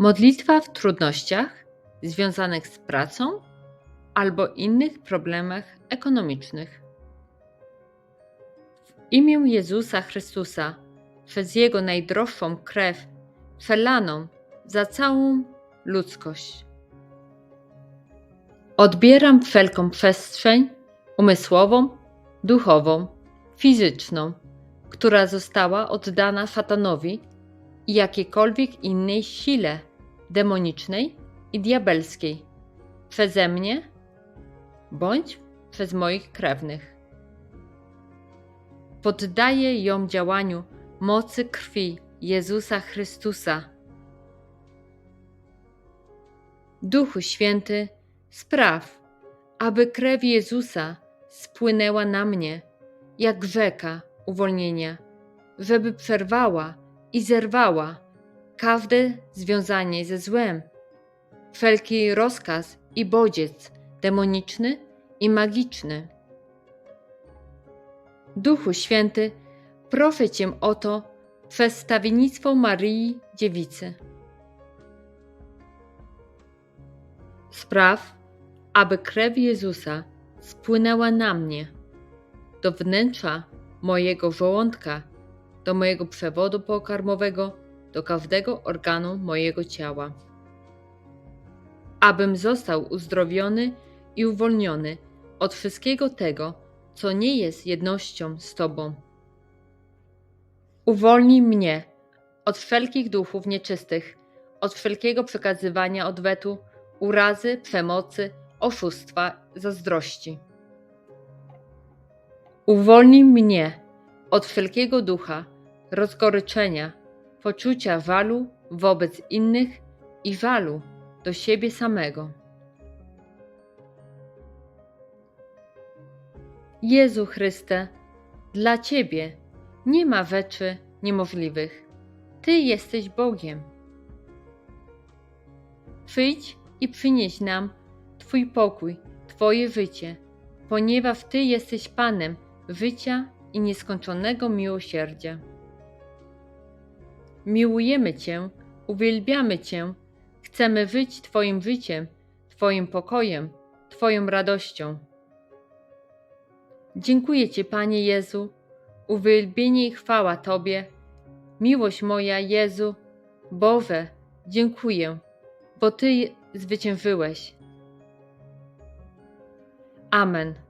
Modlitwa w trudnościach związanych z pracą albo innych problemach ekonomicznych. W imię Jezusa Chrystusa, przez Jego najdroższą krew, przelaną za całą ludzkość. Odbieram wszelką przestrzeń umysłową, duchową, fizyczną, która została oddana szatanowi i jakiejkolwiek innej sile demonicznej i diabelskiej przeze mnie bądź przez moich krewnych. Poddaję ją działaniu mocy krwi Jezusa Chrystusa. Duchu Święty, spraw, aby krew Jezusa spłynęła na mnie jak rzeka uwolnienia, żeby przerwała i zerwała każde związanie ze złem, wszelki rozkaz i bodziec demoniczny i magiczny. Duchu Święty, proszę Cię o to przez stawiennictwo Dziewicy. Spraw, aby krew Jezusa spłynęła na mnie, do wnętrza mojego żołądka, do mojego przewodu pokarmowego, do każdego organu mojego ciała. Abym został uzdrowiony i uwolniony od wszystkiego tego, co nie jest jednością z Tobą. Uwolnij mnie od wszelkich duchów nieczystych, od wszelkiego przekazywania odwetu, urazy, przemocy, oszustwa, zazdrości. Uwolnij mnie od wszelkiego ducha rozgoryczenia, poczucia walu wobec innych i walu do siebie samego. Jezu Chryste, dla Ciebie nie ma rzeczy niemożliwych. Ty jesteś Bogiem. Przyjdź i przynieś nam Twój pokój, Twoje życie, ponieważ Ty jesteś Panem życia i nieskończonego miłosierdzia. Miłujemy Cię, uwielbiamy Cię, chcemy żyć Twoim życiem, Twoim pokojem, Twoją radością. Dziękuję Ci, Panie Jezu, uwielbienie i chwała Tobie, miłość moja, Jezu, Boże, dziękuję, bo Ty zwyciężyłeś. Amen.